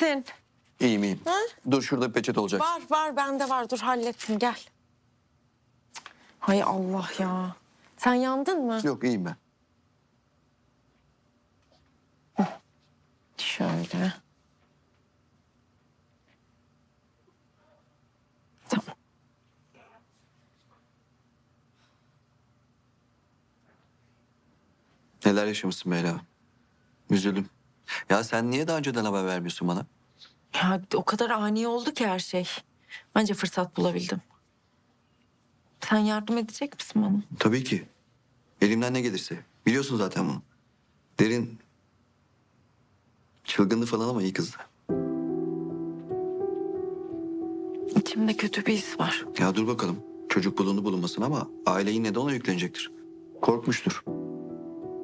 misin? İyiyim iyiyim. Dur şurada bir peçete olacak. Var var bende var dur hallettim gel. Hay Allah ya. Sen yandın mı? Yok iyiyim ben. Şöyle. Tamam. Neler yaşamışsın Meyla? Üzüldüm. Ya sen niye daha önceden haber vermiyorsun bana? Ya o kadar ani oldu ki her şey. Bence fırsat bulabildim. Sen yardım edecek misin bana? Tabii ki. Elimden ne gelirse. Biliyorsun zaten bunu. Derin çılgındı falan ama iyi kızdı. İçimde kötü bir his var. Ya dur bakalım. Çocuk bulundu bulunmasın ama aile yine de ona yüklenecektir. Korkmuştur.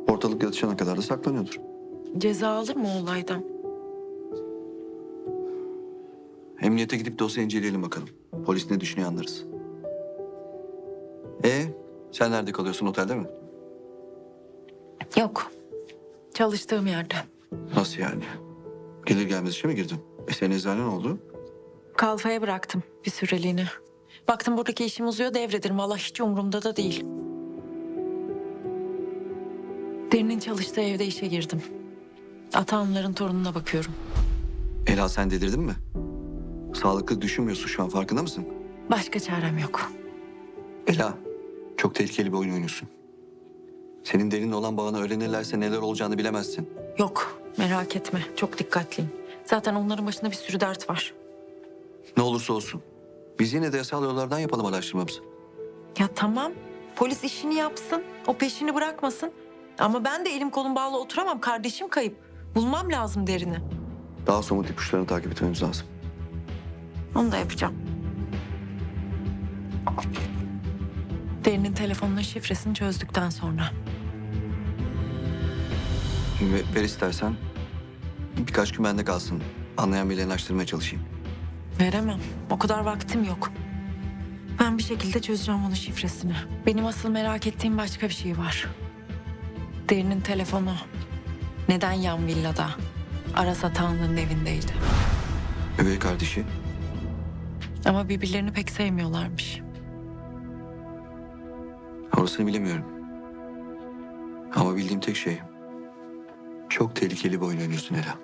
Ortalık yatışana kadar da saklanıyordur. Ceza alır mı olaydan? Emniyete gidip dosya inceleyelim bakalım. Polis ne düşünüyor anlarız. E sen nerede kalıyorsun otelde mi? Yok. Çalıştığım yerde. Nasıl yani? Gelir gelmez işe mi girdin? E senin eczane ne oldu? Kalfaya bıraktım bir süreliğine. Baktım buradaki işim uzuyor devrederim. Valla hiç umurumda da değil. Derinin çalıştığı evde işe girdim. Atanların torununa bakıyorum. Ela sen delirdin mi? Sağlıklı düşünmüyorsun şu an farkında mısın? Başka çarem yok. Ela çok tehlikeli bir oyun oynuyorsun. Senin derinle olan bağını öğrenirlerse neler olacağını bilemezsin. Yok merak etme çok dikkatliyim. Zaten onların başında bir sürü dert var. Ne olursa olsun. Biz yine de yasal yollardan yapalım araştırmamızı. Ya tamam polis işini yapsın. O peşini bırakmasın. Ama ben de elim kolum bağlı oturamam. Kardeşim kayıp. Bulmam lazım derini. Daha somut ipuçlarını takip etmemiz lazım. Onu da yapacağım. Derinin telefonunun şifresini çözdükten sonra. Ve ver istersen birkaç gün bende kalsın. Anlayan birilerini açtırmaya çalışayım. Veremem. O kadar vaktim yok. Ben bir şekilde çözeceğim onun şifresini. Benim asıl merak ettiğim başka bir şey var. Derinin telefonu. Neden yan villada? Aras Atanlı'nın evindeydi. Üvey kardeşi Ama birbirlerini pek sevmiyorlarmış. orasını bilemiyorum. Ama bildiğim tek şey çok tehlikeli bir oyun oynuyorsun Ela.